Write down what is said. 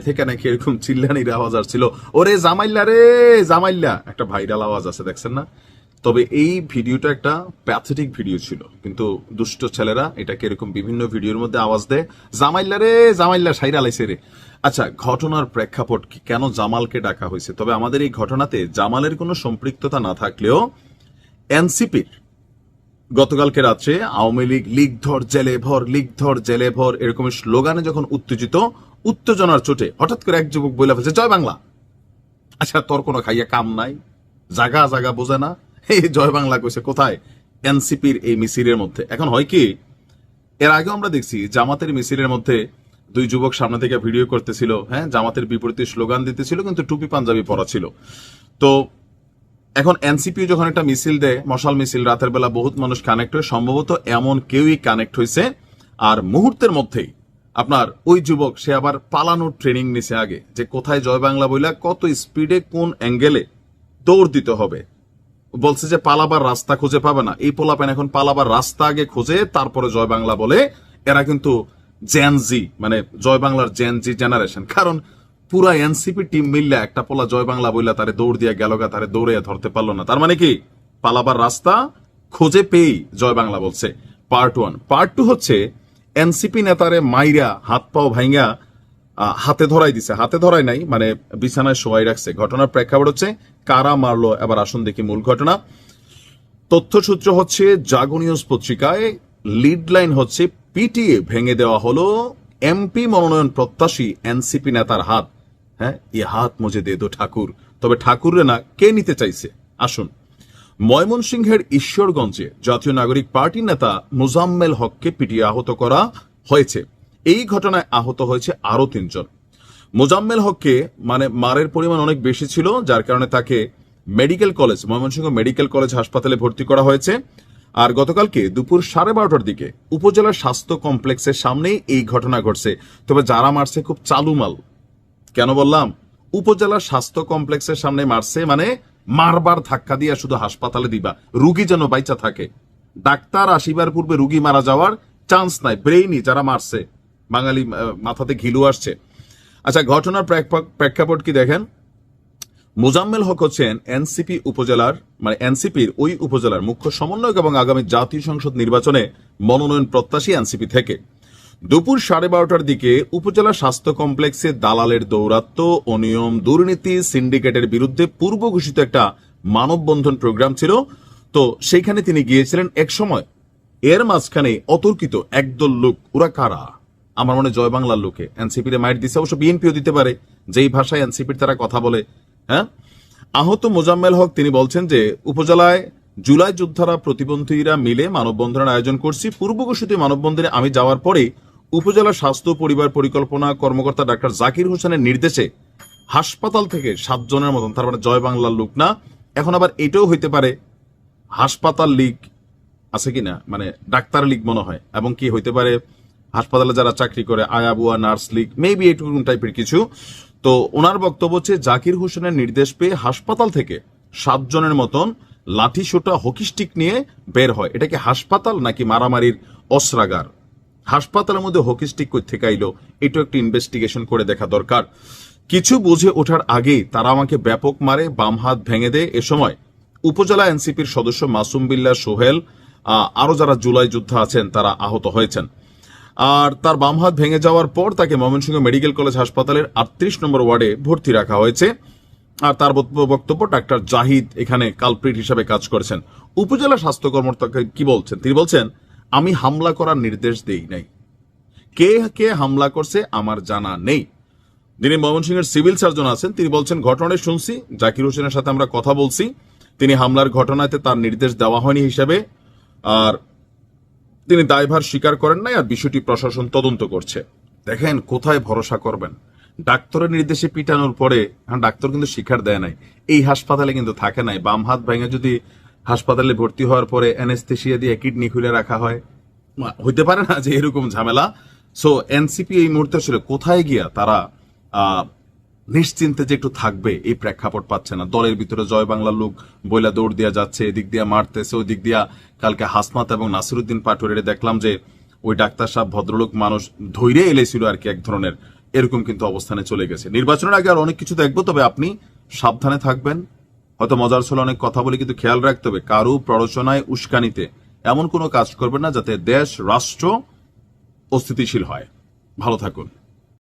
থেকে নাকি এরকম চিল্লানির আওয়াজ আসছিল। ওরে জামাইল্লা রে, জামাইল্লা। একটা ভাইরাল আওয়াজ আছে, দেখছেন না? তবে এই ভিডিওটা একটা প্যাথেটিক ভিডিও ছিল। কিন্তু দুষ্ট ছেলেরা এটাকে এরকম বিভিন্ন ভিডিওর মধ্যে আওয়াজ দেয়, জামাইল্লা রে, জামাইল্লা, সাইরা লাইছে রে। আচ্ছা ঘটনার প্রেক্ষাপট কি? কেন জামালকে ডাকা হয়েছে? তবে আমাদের এই ঘটনাতে জামালের কোনো সম্পৃক্ততা না থাকলেও এনসিপির গতকালকে রাত্রে আওয়ামী লীগ লীগ ধর, জেলে ভর, লীগ ধর, জেলে ভর এরকম স্লোগানে যখন উত্তেজিত উত্তেজনার চোটে হঠাৎ করে এক যুবক বলে ফেলছে, জয় বাংলা। আচ্ছা তোর কোনো খাইয়া কাম নাই, জাগা জাগা বোঝে না। এই জয় বাংলা কইছে, কোথায়? এনসিপির এই মিছিলের মধ্যে। এখন হয় কি, এর আগে আমরা দেখছি, জামাতের মিছিলের মধ্যে দুই যুবক সামনে থেকে ভিডিও করতেছিল হ্যাঁ জামাতের বিপরীতে স্লোগান দিতেছিল, কিন্তু টুপি, পাঞ্জাবি পরা ছিল। তো এখন এনসিপি যখন একটা মিছিল দেয়, মশাল মিছিল, রাতের বেলা বহুত মানুষ কানেক্ট হয়ে, সম্ভবত এমন কেউই কানেক্ট হয়েছে আর মুহূর্তের মধ্যেই আপনার ওই যুবক, সে আবার পালানোর ট্রেনিং নিছে আগে। যে কোথায় জয় বাংলা বইলা কত স্পিডে কোন অ্যাঙ্গেলে দৌড় দিতে হবে। বলছে যে পালাবার রাস্তা খুঁজে পাবে না। এই পোলাপেন এখন পালাবার রাস্তা আগে খুঁজে, তারপরে জয় বাংলা বলে। এরা কিন্তু জেনজি মানে জয় বাংলার জেনজি জেনারেশন কারণ পুরা এনসিপি টিম মিললে একটা পোলা জয় বাংলা বইলা তারে দৌড় দিয়ে গেল গা, তারে দৌড়ে ধরতে পারল না। তার মানে কি? পালাবার রাস্তা খুঁজে পেয়েই জয় বাংলা বলছে। পার্ট ওয়ান পার্ট টু হচ্ছে এনসিপি নেতারে মাইরা হাত পাও ভাইঙ্গা হাতে ধরাই দিছে। হাতে ধরাই নাই মানে বিছানায় শোয়াই রাখছে। ঘটনার প্রেক্ষাপট হচ্ছে কারা মারলো, এবার আসুন দেখি মূল ঘটনা। তথ্যসূত্র হচ্ছে, জাগো নিউজ পত্রিকায় লিড লাইন হচ্ছে, পিটিএ ভেঙে দেওয়া হলো এমপি মনোনয়ন প্রত্যাশী এনসিপি নেতার হাত। হ্যাঁ এ হাত মুজে দে দো ঠাকুর। তবে ঠাকুরে না, কে নিতে চাইছে? আসুন। ময়মনসিংহের ঈশ্বরগঞ্জে জাতীয় নাগরিক পার্টির নেতা মুজাম্মেল হককে পিটিয়ে আহত করা হয়েছে। এই ঘটনায় আহত হয়েছে আরও তিনজন। মোজাম্মেল হককে মানে মারের পরিমাণ অনেক বেশি ছিল, যার কারণে তাকে medical college, Mymensingh medical college হাসপাতালে ভর্তি করা হয়েছে। আর গতকালকে দুপুর সাড়ে বারোটার দিকে উপজেলা স্বাস্থ্য কমপ্লেক্সের সামনেই এই ঘটনা ঘটছে। তবে যারা মারছে খুব চালু মাল। কেন বললাম? উপজেলা স্বাস্থ্য কমপ্লেক্সের সামনে মারছে মানে মারবার ধাক্কা দিয়া শুধু হাসপাতালে দিবা। রুগী যেন বাইচা থাকে। ডাক্তার আসিবার পূর্বে রুগী মারা যাওয়ার চান্স নাই ব্রেইনি যারা মারছে। বাঙালি মাথাতে ঘিলু আসছে। আচ্ছা ঘটনার প্রেক্ষা- প্রেক্ষাপট কি দেখেন? মোজাম্মেল হক হচ্ছেন এনসিপি উপজেলার মানে এনসিপির ওই উপজেলার মুখ্য সমন্বয়ক এবং আগামী জাতীয় সংসদ নির্বাচনে মনোনয়ন প্রত্যাশী এনসিপি থেকে। দুপুর সাড়ে বারোটার দিকে উপজেলা স্বাস্থ্য কমপ্লেক্সে দালালের দৌরাত্ম অনিয়ম দুর্নীতি সিন্ডিকেটের বিরুদ্ধে পূর্ব ঘোষিত একটা মানববন্ধন প্রোগ্রাম ছিল। তো সেইখানে তিনি গিয়েছিলেন এক সময়। এর মাঝখানে অতর্কিত একদল লোক, ওরা কারা? আমার মনে জয় বাংলার লোকে। এনসিপির মাইট দিছে, অবশ্য বিএনপিও দিতে পারে। যেই ভাষায় এনসিপির তারা কথা বলে হ্যাঁ? আহত মোজাম্মেল হক, তিনি বলছেন যে, উপজেলায় জুলাই যোদ্ধারা, প্রতিবন্ধীরা মিলে মানববন্ধনের আয়োজন করছি। পূর্ব ঘোষিত মানববন্ধনে আমি যাওয়ার পরে উপজেলা স্বাস্থ্য পরিবার পরিকল্পনা কর্মকর্তা ডাক্তার জাকির হোসেনের নির্দেশে হাসপাতাল থেকে সাতজনের মতন, তার মানে জয় বাংলার লোক না, এখন আবার এটাও হইতে পারে হাসপাতাল লীগ আছে কিনা মানে ডাক্তার লীগ মনে হয়, এবং কি হইতে পারে, হাসপাতালে যারা চাকরি করে আয়াবুয়া নার্স লীগ মেবি এইটুকু টাইপের কিছু। তো ওনার বক্তব্য হচ্ছে, জাকির হোসেনের নির্দেশ পেয়ে হাসপাতাল থেকে সাতজনের মতন লাঠি সোটা হকি স্টিক নিয়ে বের হয়। এটা কি হাসপাতাল নাকি মারামারির অস্ত্রাগার? হাসপাতালের মধ্যে হকি স্টিক কই থেকে আইলো এটাও একটু ইনভেস্টিগেশন করে দেখা দরকার। কিছু বুঝে ওঠার আগেই তারা আমাকে ব্যাপক মারে বাম হাত ভেঙে দেয়। এ সময় উপজেলা এনসিপির সদস্য মাসুম বিল্লাহ সোহেল আহ, আরও যারা জুলাই যোদ্ধা আছেন তারা আহত হয়েছেন। আর তার বাম হাত ভেঙে যাওয়ার পর তাকে ময়মনসিংহ মেডিকেল কলেজ হাসপাতালের আটত্রিশ নম্বর ওয়ার্ডে ভর্তি রাখা হয়েছে। আর তার বক্তব্য- বক্তব্য ডাক্তার জাহিদ এখানে কালপ্রিট হিসাবে কাজ করেছেন। উপজেলা স্বাস্থ্য কর্মকর্তা কি বলছেন? তিনি বলছেন আমি হামলা করার নির্দেশ দেই নাই। কে কে হামলা করছে আমার জানা নেই। যিনি ময়মনসিংহের সিভিল সার্জন আছেন, তিনি বলছেন ঘটনায় শুনছি। জাকির হোসেনের সাথে আমরা কথা বলছি। তিনি হামলার ঘটনাতে তার নির্দেশ দেওয়া হয়নি হিসাবে। আর তিনি দায়ভার স্বীকার করেন নাই আর বিষয়টি প্রশাসন তদন্ত করছে। দেখেন, কোথায় ভরসা করবেন? ডাক্তারের নির্দেশে পিটানোর পরে হ্যাঁ ডাক্তার কিন্তু স্বীকার দেয় নাই। এই হাসপাতালে কিন্তু থাকে নাই। বাম হাত ভেঙে যদি হাসপাতালে ভর্তি হওয়ার পরে অ্যানেস্থেশিয়া দিয়ে কিডনি খুলে রাখা হয় হইতে পারে না যে এরকম ঝামেলা। সো এনসিপি এই মুহূর্তে আসলে কোথায় গিয়া তারা নিশ্চিন্তে যে একটু থাকবে, এই প্রেক্ষাপট পাচ্ছে না। দলের ভিতরে জয় বাংলার লোক বইলা দৌড় দিয়ে যাচ্ছে, এদিক দিয়া মারতেছে ওই দিক দিয়া কালকে হাসমাত এবং নাসিরুদ্দিন পাটোয়ারি দেখলাম যে ওই ডাক্তার সাহেব ভদ্রলোক মানুষ ধৈরে এলেছিল আর কি এক ধরনের। এরকম কিন্তু অবস্থানে চলে গেছে। নির্বাচনের আগে আর অনেক কিছু দেখব, তবে আপনি সাবধানে থাকবেন। হয়তো মজার ছিল অনেক কথা বলে, কিন্তু খেয়াল রাখতে হবে কারও প্ররোচনায় উস্কানিতে এমন কোনো কাজ করবেন না যাতে দেশ রাষ্ট্র অস্থিতিশীল হয়। ভালো থাকুন।